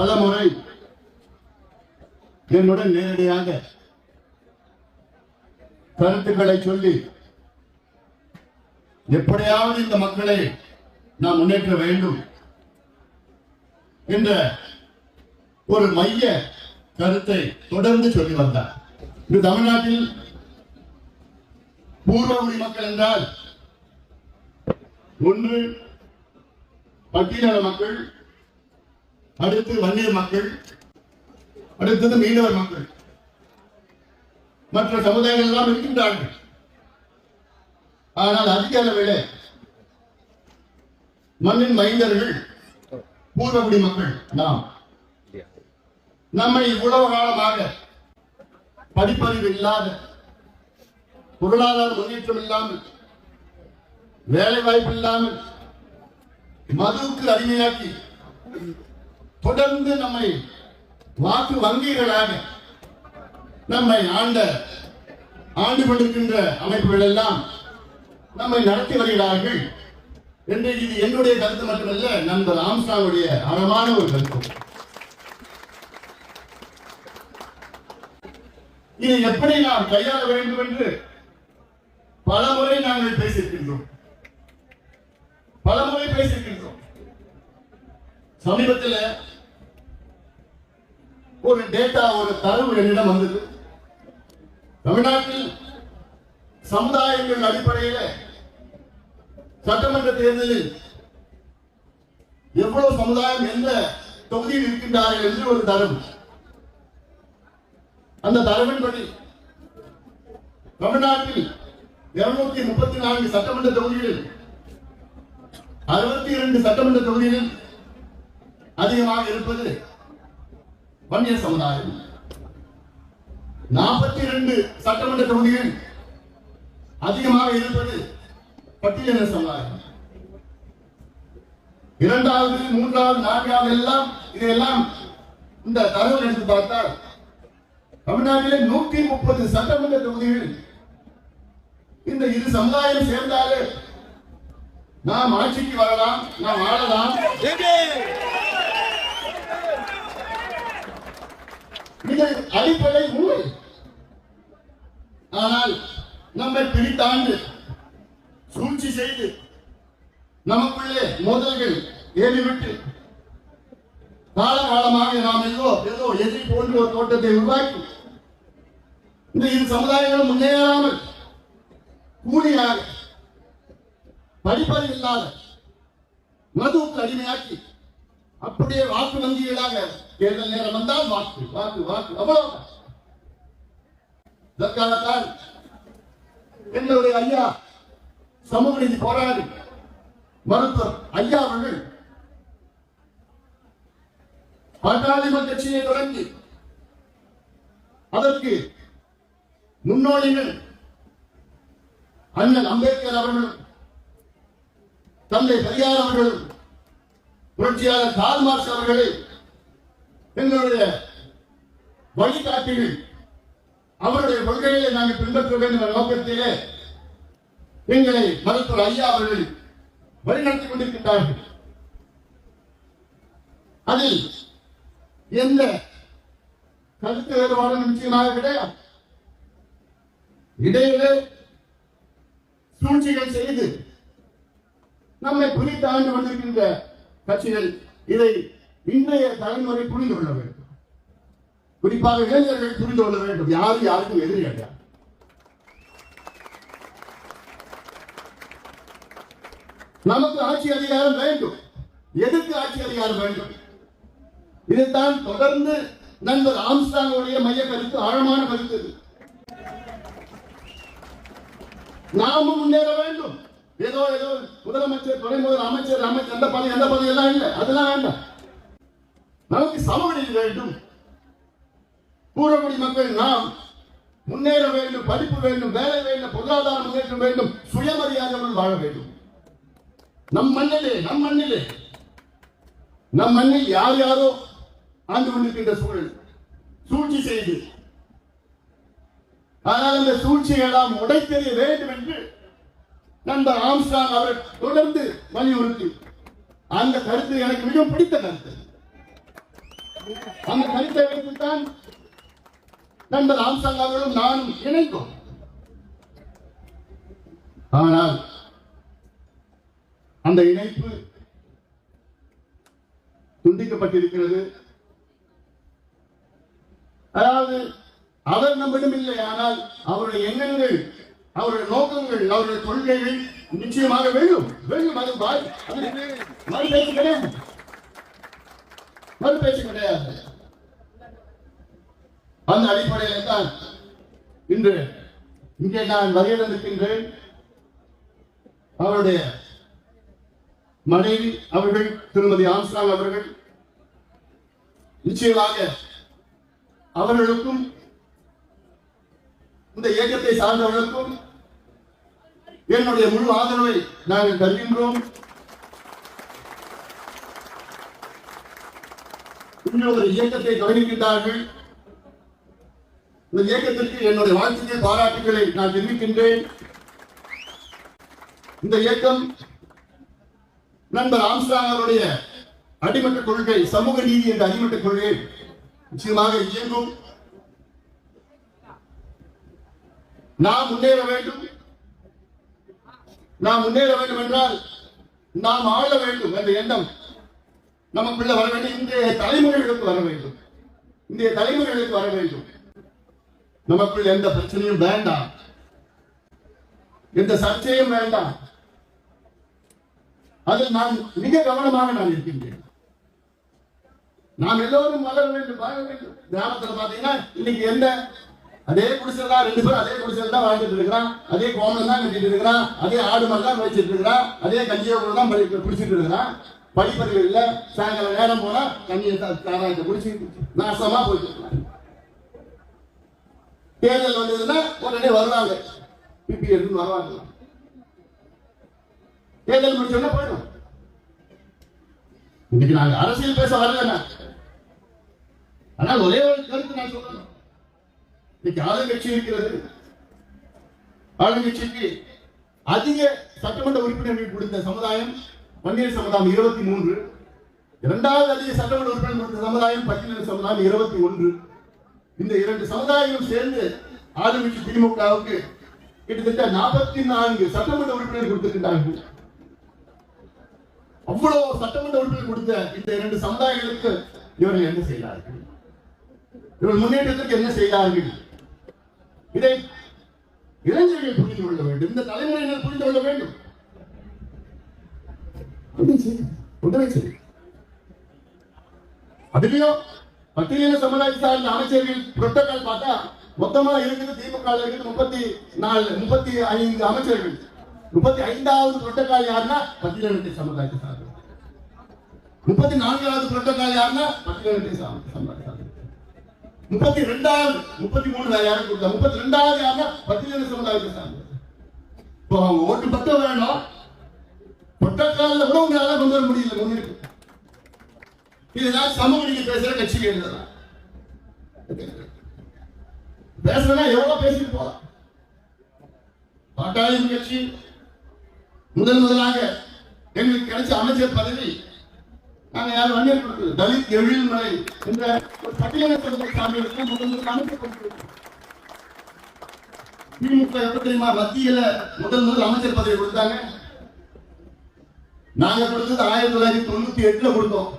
பல முறை என்னுடன் நேரடியாக கருத்துக்களை சொல்லி எப்படியாவது இந்த மக்களை நாம் முன்னேற்ற வேண்டும் என்ற ஒரு மைய கருத்தை தொடர்ந்து சொல்லி வந்தார். இது தமிழ்நாட்டில் பூர்வகுடி மக்கள் என்றால் ஒன்று பட்டியல மக்கள் அடுத்து வன்னியர் மக்கள் அடுத்தது மீனவர் மக்கள். மற்ற சமுதாயங்கள் எல்லாம் இருக்கின்றார்கள். ஆனால் அதிக அளவில் மண்ணின் மைந்தர்கள் பூர்வகுடி மக்கள் நாம். நம்மை இவ்வளவு காலமாக படிப்பறிவு இல்லாத பொருளாதார முன்னேற்றம் இல்லாமல் வேலை வாய்ப்பு இல்லாமல் மதுவுக்கு அடிமையாக்கி தொடர்ந்து நம்மை வாக்கு வங்கிகளாக நம்மை ஆண்ட ஆண்டு கொண்டிருக்கின்ற அமைப்புகள் எல்லாம் நம்மை நடத்தி வருகிறார்கள். என்று இது என்னுடைய கருத்து மட்டுமல்ல நண்பர் ஆம்சாவுடைய அழமான ஒரு கருத்து. இதை எப்படி நாம் கையாள வேண்டும் என்று பல முறை நாங்கள் பேசியிருக்கின்றோம். பல முறை பேசியிருக்கின்றோம். சமீபத்தில் ஒரு டேட்டா ஒரு தரவு என்னிடம் வந்தது. தமிழ்நாட்டில் சமுதாயங்கள் அடிப்படையில் சட்டமன்ற தேர்தலில் எவ்வளவு சமுதாயம் எந்த தொகுதியில் இருக்கின்றார்கள் என்று ஒரு தரவு. அந்த தரவின்படி தமிழ்நாட்டில் இருநூத்தி முப்பத்தி நான்கு சட்டமன்ற தொகுதிகளில் அறுபத்தி இரண்டு சட்டமன்ற தொகுதிகளில் அதிகமாக இருப்பது வன்னிய சமுதாயம். நாற்பத்தி இரண்டு சட்டமன்ற தொகுதிகள் அதிகமாக இருப்பது பட்டியலின சமுதாயம். இரண்டாவது மூன்றாவது நான்காவது எல்லாம் இதையெல்லாம் இந்த தகவல் எடுத்து பார்த்தால் தமிழ்நாட்டிலே நூத்தி முப்பது சட்டமன்ற தொகுதிகள் இந்த இரு சமுதாயம் சேர்ந்தாலே நாம் ஆட்சிக்கு வரலாம் நாம் ஆளலாம். இது அடிப்படை உண்மை ஆனால் நம்மை பிரித்தாண்டு சூழ்ச்சி செய்து நமக்குள்ளே மோதல்கள் ஏறிவிட்டு காலகாலமாக நாம் ஏதோ ஏதோ எதிரி போன்ற ஒரு தோட்டத்தை உருவாக்கி இந்த இரு சமுதாயங்களும் முன்னேறாமல் கூலியாக படிப்பது இல்லாத மதுவுக்கு அடிமையாக்கி அப்படியே வாக்கு வங்கிகளாக தேர்தல் நேரம் வந்தால் வாக்கு வாக்கு வாக்கு. அவ்வளவு இதற்காகத்தான் எங்களுடைய ஐயா சமூக நீதி போராடி மருத்துவர் ஐயா அவர்கள் பாட்டாளிமன்ற கட்சியை தொடங்கி அதற்கு முன்னோடிகள் அண்ணன் அம்பேத்கர் அவர்களும் தந்தை பெரியார் அவர்களும் புரட்சியாளர் கால் மார்க்ஸ் அவர்களை எங்களுடைய வழிகாட்டிகள் அவருடைய கொள்கைகளை நாங்கள் பின்பற்ற வேண்டும் என்ற நோக்கத்திலே எங்களை மருத்துவர் ஐயா அவர்கள் வழிநடத்தி கொண்டிருக்கின்றார்கள். அதில் எந்த கருத்து வேறுபாடும் நிச்சயமாக கிடையாது. இடையிலே சூழ்ச்சிகள் செய்து நம்மை குறித்து ஆண்டு கட்சிகள் இதை இன்றைய தலைமுறை புரிந்து கொள்ள வேண்டும். குறிப்பாக இளைஞர்கள் புரிந்து கொள்ள வேண்டும். யாரும் யாருக்கும் எதிரி கிடையாது நமக்கு ஆட்சி அதிகாரம் வேண்டும். எதுக்கு ஆட்சி அதிகாரம் வேண்டும்? இதைத்தான் தொடர்ந்து நண்பர் ஆம்ஸ்டாங்கோடைய மைய கருத்து ஆழமான கருத்து. நாமும் முன்னேற வேண்டும். ஏதோ ஏதோ முதலமைச்சர் துணை முதல் அமைச்சர் அமைச்சர் அந்த பதவி அந்த பதவி எல்லாம் இல்லை. அதெல்லாம் வேண்டாம். நமக்கு சமவெளி வேண்டும். பூர்வகுடி மக்கள் நாம் முன்னேற வேண்டும் படிப்பு வேண்டும் வேலை வேண்டும் பொருளாதார முன்னேற்றம் வேண்டும் சுயமரியாதையுடன் வாழ வேண்டும். நம் மண்ணிலே நம் மண்ணிலே நம் மண்ணில் யார் யாரோ ஆண்டு கொண்டிருக்கின்ற சூழல் சூழ்ச்சி செய்து. ஆனால் அந்த சூழ்ச்சியை உடைத்தெறிய வேண்டும் என்று நண்பர் ஆம்ஸ்டாங் அவர் தொடர்ந்து வலியுறுத்தி. அந்த கருத்து எனக்கு மிகவும் பிடித்த கருத்து. அந்த கருத்தை வைத்துத்தான் நண்பர் ஆம்சாங் அவர்களும் நானும் இணைந்தோம். ஆனால் அந்த இணைப்பு துண்டிக்கப்பட்டிருக்கிறது. அதாவது அவர் நம்மிடம் இல்லை ஆனால் அவருடைய எண்ணங்கள் அவருடைய நோக்கங்கள் அவருடைய கொள்கைகள் நிச்சயமாக வெல்லும் வெல்லும் அது வாய் அது கிடையாது மறு பேச்சு கிடையாது அந்த அடிப்படையில் தான் இன்று இங்கே நான் வரையறுக்கின்றேன் அவருடைய மனைவி அவர்கள் திருமதி ஆம்ஸ்டாங் அவர்கள் நிச்சயமாக அவர்களுக்கும் இந்த இயக்கத்தை சார்ந்தவர்களுக்கும் என்னுடைய முழு ஆதரவை நாங்கள் தருகின்றோம். இன்று ஒரு இயக்கத்தை தொடங்குகின்றார்கள். இந்த இயக்கத்திற்கு என்னுடைய வாழ்த்துக்கள் பாராட்டுகளை நான் தெரிவிக்கின்றேன். இந்த இயக்கம் நண்பர் ஆம்ஸ்டாங் அவருடைய அடிமட்ட கொள்கை சமூக நீதி என்ற அடிமட்ட கொள்கை நிச்சயமாக இயங்கும் நாம் முன்னேற வேண்டும். நாம் முன்னேற வேண்டும் என்றால் நாம் ஆள வேண்டும் என்ற எண்ணம் நமக்குள்ள வர வேண்டும் இன்றைய தலைமுறைகளுக்கு வர வேண்டும். இன்றைய தலைமுறைகளுக்கு வர வேண்டும். நமக்குள் எந்த பிரச்சனையும் வேண்டாம். எந்த சர்ச்சையும் வேண்டாம். அதில் நான் மிக கவனமாக நான் இருக்கின்றேன். நாம் எல்லோரும் வளர வேண்டும் வாழ வேண்டும். கிராமத்துல பாத்தீங்கன்னா இன்னைக்கு எந்த அதே குடிசையில் தான் ரெண்டு பேரும் அதே குடிசையில் தான் வாழ்ந்துட்டு இருக்கிறான். அதே கோமலம் தான் கட்டிட்டு இருக்கிறான். அதே ஆடு மாதிரி தான் வச்சிட்டு இருக்கிறான். அதே கஞ்சியோட தான் குடிச்சிட்டு இருக்கிறான். படிப்பறிவு இல்ல சாயங்காலம் நேரம் போனா கஞ்சியை தாராயத்தை குடிச்சு நாசமா போயிட்டு தேர்தல் வந்ததுன்னா உடனே வருவாங்க. பிபி எடுத்து வருவாங்க. தேர்தல் முடிச்சோன்னா போயிடும். இன்னைக்கு நாங்க அரசியல் பேச வரலண்ணா ஆனால் ஒரே ஒரு கருத்து நான் சொல்லணும். இன்னைக்கு ஆளுங்கட்சி இருக்கிறது. ஆளுங்கட்சிக்கு அதிக சட்டமன்ற உறுப்பினர்கள் கொடுத்த சமுதாயம் பன்னீர் சமுதாயம் இருபத்தி மூன்று. இரண்டாவது அதிக சட்டமன்ற உறுப்பினர் சமுதாயம் பட்டியல் சமுதாயம் இருபத்தி ஒன்று. இந்த இரண்டு சமுதாயங்களும் சேர்ந்து ஆளுமிச்சு திமுகவுக்கு கிட்டத்தட்ட நாற்பத்தி நான்கு சட்டமன்ற உறுப்பினர் கொடுத்திருக்கின்றார்கள். அவ்வளவு சட்டமன்ற உறுப்பினர் கொடுத்த இந்த இரண்டு சமுதாயங்களுக்கு இவர்கள் என்ன செய்தார்கள்? இவர்கள் முன்னேற்றத்திற்கு என்ன செய்தார்கள்? இதை இளைஞர்கள் புரிந்து கொள்ள வேண்டும். இந்த தலைமுறையினர் புரிந்து கொள்ள வேண்டும். உடனே உடனே அதுலயும் பட்டியலின சமுதாய சார்ந்த அமைச்சர்கள் புரோட்டோகால் பார்த்தா மொத்தமா இருக்குது திமுக இருக்குது முப்பத்தி நாலு முப்பத்தி ஐந்து அமைச்சர்கள். முப்பத்தி ஐந்தாவது புரோட்டோகால் யாருன்னா பட்டியலினத்தை சமுதாயத்தை சார்ந்தது முப்பத்தி நான்காவது புரோட்டோகால் யாருன்னா மத்திய சார்ந்த சமுதாய முப்பத்தி ரெண்டாவது முப்பத்தி மூணு யாரும் கொடுத்தா முப்பத்தி ரெண்டாவது யாருன்னா பட்டியலின சமுதாயத்தை சார்ந்தது இப்போ அவங்க ஓட்டு பக்கம் வேணும். புரோட்டோகால்ல கூட உங்களால கொண்டு வர முடியல முன்னிருக்கு இதுதான் சமூக நீங்க பேசுற கட்சி எழுதலாம் பேசுறா எவ்வளவு பேசிட்டு போலாம். பாட்டாளி கட்சி முதல் முதலாக எங்களுக்கு கிடைச்ச அமைச்சர் பதவி நாங்க யாரும் வன்னியர் கொடுத்தது? தலித் எழில்மலை என்ற ஒரு பட்டியலை சாமிகளுக்கு முதல் முதல் அமைச்சர் கொடுத்தது. திமுக எப்ப தெரியுமா மத்தியில முதல் முதல் அமைச்சர் பதவி கொடுத்தாங்க. நாங்க கொடுத்தது ஆயிரத்தி தொள்ளாயிரத்தி தொண்ணூத்தி எட்டுல கொடுத்தோம்.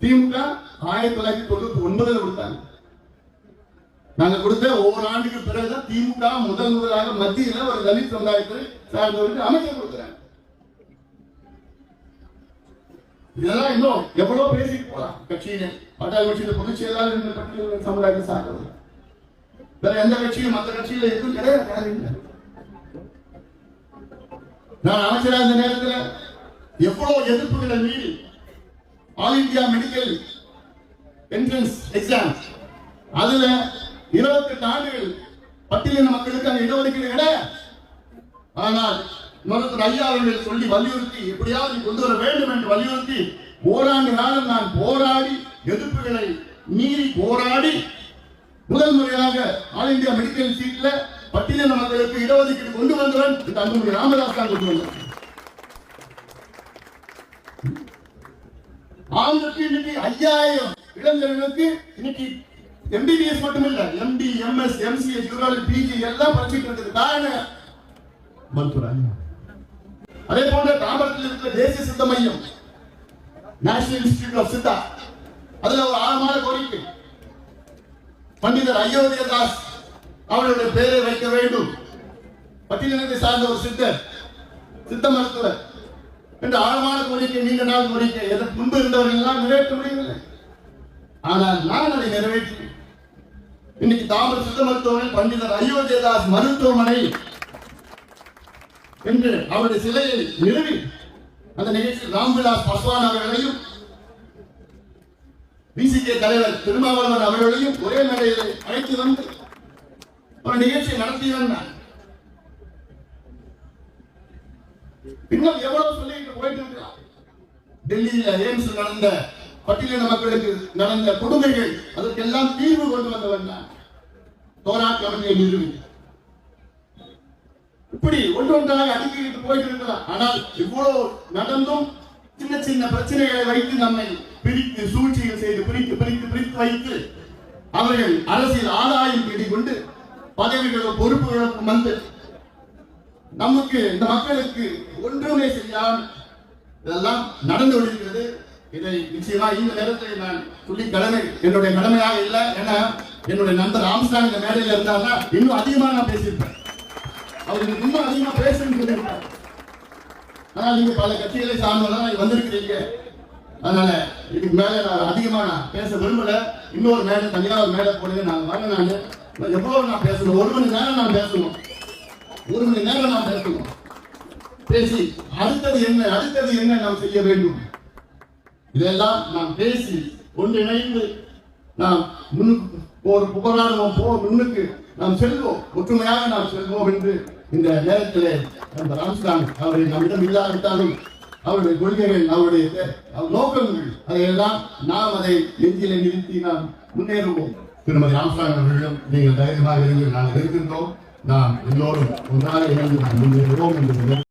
திமுக ஆயிரத்தி தொள்ளாயிரத்தி தொண்ணூத்தி ஒன்பதுல கொடுத்தாங்க. நாங்க கொடுத்த ஒவ்வொரு ஆண்டுக்கு பிறகுதான் திமுக முதல் முதலாக மத்தியில ஒரு தலித் சமுதாயத்தை சார்ந்தவருக்கு அமைச்சர் கொடுக்குறாங்க. இதெல்லாம் இன்னும் எவ்வளவு பேசிட்டு போலாம். கட்சியினர் பாட்டாளி கட்சியில பொதுச் செயலாளர் என்ற பட்டியல் சமுதாயத்தை சார்ந்தவர். வேற எந்த கட்சியும் மற்ற கட்சியில எதுவும் கிடையாது. நான் அமைச்சராக இருந்த நேரத்தில் எவ்வளவு எதிர்ப்புகளை மீறி all India medical entrance exam அதுல இருபத்தி எட்டு ஆண்டுகள் பட்டியலின மக்களுக்கு அந்த இடஒதுக்கீடு கிடையாது ஆனால் மருத்துவர் ஐயா அவர்கள் சொல்லி வலியுறுத்தி எப்படியாவது கொண்டு வர வேண்டும் என்று வலியுறுத்தி ஓராண்டு காலம் நான் போராடி எதிர்ப்புகளை மீறி போராடி முதல் முறையாக ஆல் இந்தியா மெடிக்கல் சீட்ல பட்டியலின மக்களுக்கு இடஒதுக்கீடு கொண்டு வந்தவன் இந்த அன்புமணி ராமதாஸ் தான் கொண்டு வந்தார் ஆண்டுக்கு இன்னைக்கு ஐயாயிரம் இளைஞர்களுக்கு இன்னைக்கு எம்பிபிஎஸ் மட்டும் இல்ல MD MS MCS urology PG எல்லாம் படிச்சுட்டு இருக்குது. காரணம் மருத்துவர் அதே போன்ற தாம்பரத்தில் இருக்கிற தேசிய சித்த மையம் நேஷனல் இன்ஸ்டிடியூட் ஆஃப் சித்தா அதுல ஒரு ஆழமான கோரிக்கை. பண்டிதர் அயோத்திய தாஸ் அவருடைய பெயரை வைக்க வேண்டும். பட்டியலினத்தை சார்ந்த ஒரு சித்தர் சித்த மருத்துவர். என்று ஆழமான கோரிக்கை நீண்ட நாள் கோரிக்கை. எதற்கு முன்பு இருந்தவர்கள் எல்லாம் நிறைவேற்ற முடியவில்லை ஆனால் நான் அதை நிறைவேற்றினேன். இன்னைக்கு தாமர சித்த மருத்துவமனை பண்டிதர் அயோத்தியதாஸ் மருத்துவமனை என்று அவருடைய சிலையை நிறுவி அந்த நிகழ்ச்சியில் ராம்விலாஸ் பஸ்வான் அவர்களையும் பிசிகே தலைவர் திருமாவளவன் அவர்களையும் ஒரே மேடையில் அழைத்து வந்து ஒரு நிகழ்ச்சி நடத்தி வந்தார். இன்னும் எவ்வளவு டெல்லியில எய்ம்ஸ் நடந்த பட்டியலின மக்களுக்கு நடந்த கொடுமைகள் அதற்கெல்லாம் தீர்வு கொண்டு வந்தவன் தான் தோரா கமிட்டியை நிறுவி இப்படி ஒன்றொன்றாக அடுக்கிட்டு போயிட்டு இருக்கலாம் ஆனால் இவ்வளவு நடந்தும் சின்ன சின்ன பிரச்சனைகளை வைத்து நம்மை பிரித்து சூழ்ச்சிகள் செய்து பிரித்து பிரித்து பிரித்து வைத்து அவர்கள் அரசியல் ஆதாயம் தேடிக் கொண்டு பதவிகளும் பொறுப்புகளுக்கும் வந்து நமக்கு இந்த மக்களுக்கு ஒன்றுமே செய்யாமல் இதெல்லாம் நடந்து கொண்டிருக்கிறது. இதை நிச்சயமா இந்த நேரத்தில் நான் சொல்லி கடமை என்னுடைய கடமையாக இல்லை. ஏன்னா என்னுடைய நண்பர் ராம்ஸ்டான் இந்த மேடையில் இருந்தாருன்னா இன்னும் அதிகமாக நான் பேசியிருப்பேன். அவருக்கு இன்னும் அதிகமாக பேசணும்னு சொல்லியிருப்பார். ஆனால் நீங்க பல கட்சிகளை சார்ந்தவங்க வந்திருக்கிறீங்க. அதனால இதுக்கு மேல நான் அதிகமாக நான் பேச விரும்பல. இன்னொரு மேடை தனியாக ஒரு மேடை போடுங்க. நான் வரேன் நான். எவ்வளவு நான் பேசணும். ஒரு மணி நேரம் நான் பேசணும். ஒரு மணி நேரம் நான் பேசணும். பேசி அடுத்தது என்ன அடுத்தது என்ன நாம் செய்ய வேண்டும்? இதெல்லாம் நாம் பேசி ஒன்றிணைந்து நாம் முன்னுக்கு ஒரு புகழாடுவோம் போ முன்னுக்கு நாம் செல்வோம். ஒற்றுமையாக நாம் செல்வோம் என்று இந்த நேரத்திலே அந்த ராம்ஸ்டான் அவரை நம்மிடம் இல்லாவிட்டாலும் அவருடைய கொள்கைகள் அவருடைய நோக்கங்கள் அதையெல்லாம் நாம் அதை நெஞ்சிலே நிறுத்தி நாம் முன்னேறுவோம். திருமதி ராம்ஸ்டான் அவர்களிடம் நீங்கள் தைரியமாக இருங்கள் நாங்கள் இருக்கின்றோம். நாம் எல்லோரும் ஒன்றாக இணைந்து நாம் முன்னேறுவோம் என்று